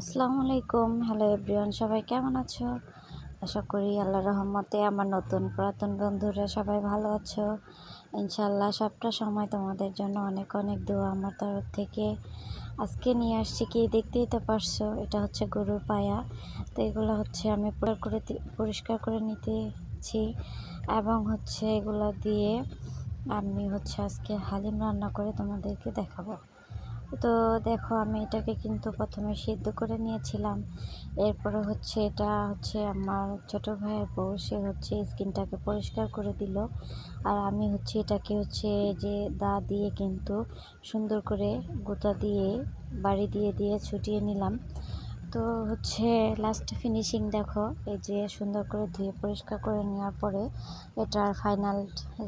আসসালামু আলাইকুম hello everyone, সবাই কেমন আছো? আশা করি আল্লাহ রহমতে আমার নতুন পুরাতন বন্ধুরা সবাই ভালো আছো। ইনশাল্লাহ সবটা সময় তোমাদের জন্য অনেক অনেক দোয়া আমার তরফ থেকে। আজকে নিয়ে আসছি কি দেখতেই তো পারছ, এটা হচ্ছে গরুর পায়া। তো এগুলো হচ্ছে আমি করে পরিষ্কার করে নিতেছি এবং হচ্ছে এগুলো দিয়ে আমি হচ্ছে আজকে হালিম রান্না করে তোমাদেরকে দেখাবো। তো দেখো, আমি এটাকে কিন্তু প্রথমে সিদ্ধ করে নিয়েছিলাম। এরপরে হচ্ছে এটা হচ্ছে আমার ছোট ভাইয়ের বউ, সে হচ্ছে স্কিনটাকে পরিষ্কার করে দিল। আর আমি হচ্ছে এটাকে হচ্ছে যে দা দিয়ে কিন্তু সুন্দর করে গোটা দিয়ে, বাড়ি দিয়ে দিয়ে ছুটিয়ে নিলাম। তো হচ্ছে লাস্ট ফিনিশিং দেখো, এই যে সুন্দর করে ধুয়ে পরিষ্কার করে নেওয়ার পরে এটার ফাইনাল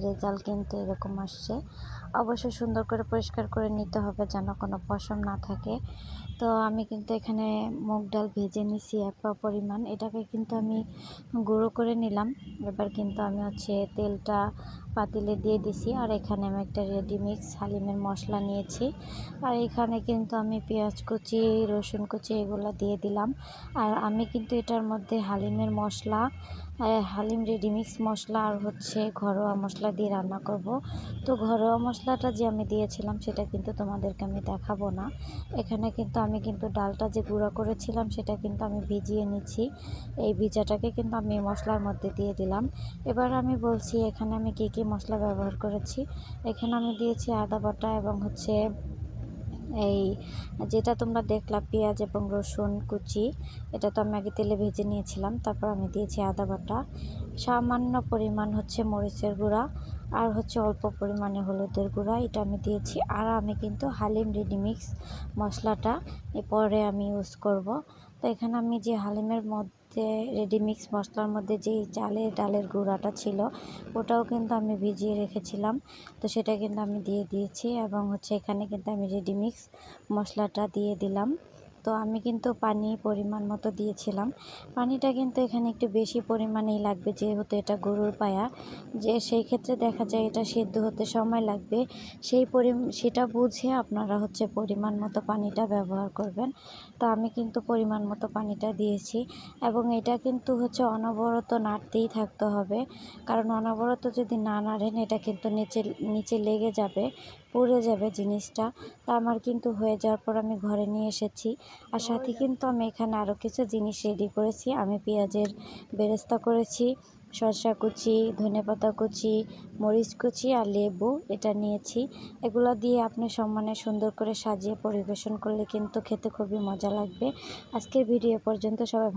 রেজাল্ট কিন্তু এরকম আসছে। অবশ্যই সুন্দর করে পরিষ্কার করে নিতে হবে যেন কোনো পশম না থাকে। তো আমি কিন্তু এখানে মুগ ডাল ভেজে নিছি এক পরিমাণ। এটাকে কিন্তু আমি গুঁড়ো করে নিলাম। এবার কিন্তু আমি হচ্ছে তেলটা পাতিলে দিয়ে দিছি আর এখানে আমি একটা রেডিমিক্স হালিমের মশলা নিয়েছি। আর এখানে কিন্তু আমি পেঁয়াজ কুচি, রসুন কুচি এগুলো দিয়ে দিলাম। আর আমি কিন্তু এটার মধ্যে হালিমের মশলা হালিম রেডিমিক্স মশলা আর হচ্ছে ঘরোয়া মশলা দিয়ে রান্না করব। তো ঘরোয়া মশলাটা যে আমি দিয়েছিলাম সেটা কিন্তু তোমাদেরকে আমি দেখাবো না। এখানে কিন্তু আমি কিন্তু ডালটা যে গুঁড়া করেছিলাম সেটা কিন্তু আমি ভিজিয়ে নিচ্ছি। এই ভিজাটাকে কিন্তু আমি মশলার মধ্যে দিয়ে দিলাম। এবার আমি বলছি এখানে আমি কী কী মশলা ব্যবহার করেছি। এখানে আমি দিয়েছি আদা বাটা এবং হচ্ছে এই যেটা তোমরা দেখলা, পেঁয়াজ এবং রসুন, কুচি, এটা তো আমি আগে তেলে ভেজে নিয়েছিলাম, তারপর আমি দিয়েছি আদা বাটা। সামান্য পরিমাণ হচ্ছে মরিচের গুঁড়া আর হচ্ছে অল্প পরিমাণে হলুদের গুঁড়া, এটা আমি দিয়েছি। আর আমি কিন্তু হালিম রেডিমিক্স মশলাটা এরপরে আমি ইউজ করব। তো এখানে আমি যে হালিমের মধ্যে রেডিমিক্স মশলার মধ্যে যেই চালের ডালের গুঁড়াটা ছিল, ওটাও কিন্তু আমি ভিজিয়ে রেখেছিলাম। তো সেটা কিন্তু আমি দিয়ে দিয়েছি এবং হচ্ছে এখানে কিন্তু আমি রেডিমিক্স মশলাটা দিয়ে দিলাম। তো আমি কিন্তু পানি পরিমাণ মতো দিয়েছিলাম। পানিটা কিন্তু এখানে একটু বেশি পরিমাণেই লাগবে, যেহেতু এটা গরুর পায়া। যে সেই ক্ষেত্রে দেখা যায় এটা সিদ্ধ হতে সময় লাগবে। সেই পরি সেটা বুঝে আপনারা হচ্ছে পরিমাণ মতো পানিটা ব্যবহার করবেন। তো আমি কিন্তু পরিমাণ মতো পানিটা দিয়েছি এবং এটা কিন্তু হচ্ছে অনবরত নাড়তেই থাকতে হবে। কারণ অনবরত যদি না নাড়েন, এটা কিন্তু নিচে নিচে লেগে যাবে, পুড়ে যাবে জিনিসটা। তা আমার কিন্তু হয়ে যাওয়ার পর আমি ঘরে নিয়ে এসেছি। আর সাথে কিন্তু আমি এখানে আরও কিছু জিনিস রেডি করেছি। আমি পেঁয়াজের বেরেস্তা করেছি শসা কুচি ধনেপাতা কুচি, মরিচ কুচি আর লেবু এটা নিয়েছি। এগুলো দিয়ে আপনি সম্মানে সুন্দর করে সাজিয়ে পরিবেশন করলে কিন্তু খেতে খুবই মজা লাগবে। আজকের ভিডিও পর্যন্ত সবাই